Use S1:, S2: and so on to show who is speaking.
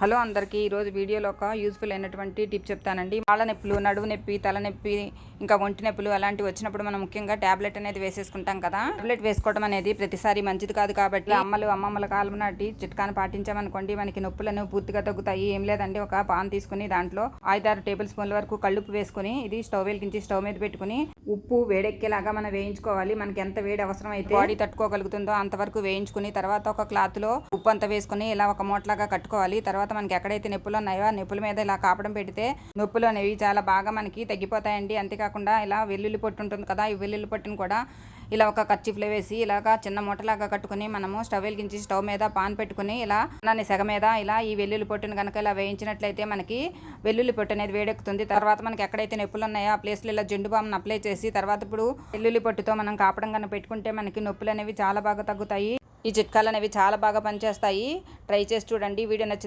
S1: Hello అందరికీ ఈరోజు వీడియోలో ఒక యూస్ఫుల్ అయినటువంటి టిప్ చెప్తానండి. వాళ్ళ నొప్పులు నడువు నొప్పి తలనొప్పి ఇంకా ఒంటి నొప్పులు అలాంటివి వచ్చినప్పుడు మనం ముఖ్యంగా టాబ్లెట్ అనేది వేసేసుకుంటాం కదా. టాబ్లెట్ వేసుకోవడం అనేది ప్రతిసారి మంచిది కాదు కాబట్టి అమ్మలు అమ్మమ్మల కాలం నాటి చిట్కాను పాటించామనుకోండి మనకి నొప్పులను పూర్తిగా తగ్గుతాయి. ఏం లేదండి ఒక పాన్ తీసుకుని దాంట్లో ఐదారు టేబుల్ స్పూన్ల వరకు కళ్ళుప్పు వేసుకుని ఇది స్టవ్ వెలిగించి స్టవ్ మీద పెట్టుకుని ఉప్పు వేడెక్కేలాగా మనం వేయించుకోవాలి. మనకి ఎంత వేడి అవసరం అయితే బాడీ తట్టుకోగలుగుతుందో అంతవరకు వేయించుకుని తర్వాత ఒక క్లాత్లో ఉప్పు అంతా వేసుకుని ఇలా ఒక మూటలాగా కట్టుకోవాలి. తర్వాత మనకి ఎక్కడైతే నొప్పులు ఉన్నాయో ఆ నొప్పుల మీద ఇలా కాపడం పెడితే నొప్పులు అనేవి చాలా బాగా మనకి తగ్గిపోతాయండి. అంతేకాకుండా ఇలా వెల్లుల్లి పొట్టు ఉంటుంది కదా ఈ వెల్లుల్లి పొట్టును కూడా ఇలా ఒక కచ్చిఫ్లో వేసి ఇలాగా చిన్న మూటలాగా కట్టుకుని మనము స్టవ్ వెలిగించి స్టవ్ మీద పాన్ పెట్టుకుని ఇలా దాని సెగ మీద ఇలా ఈ వెల్లుల్లి పొట్టును కనుక ఇలా వేయించినట్లయితే మనకి వెల్లుల్లి పొట్టు అనేది వేడెక్కుతుంది. తర్వాత మనకి ఎక్కడైతే నొప్పులు ఉన్నాయో ఆ ప్లేస్లో ఇలా జెండు బామ్ను అప్లై చేసి తర్వాత ఇప్పుడు వెల్లుల్లి పొట్టుతో మనం కాపడం కనుక పెట్టుకుంటే మనకి నొప్పులు అనేవి చాలా బాగా తగ్గుతాయి. ఈ చిట్కాలు అనేవి చాలా బాగా పనిచేస్తాయి. ట్రై చేసి చూడండి. వీడియో నచ్చితే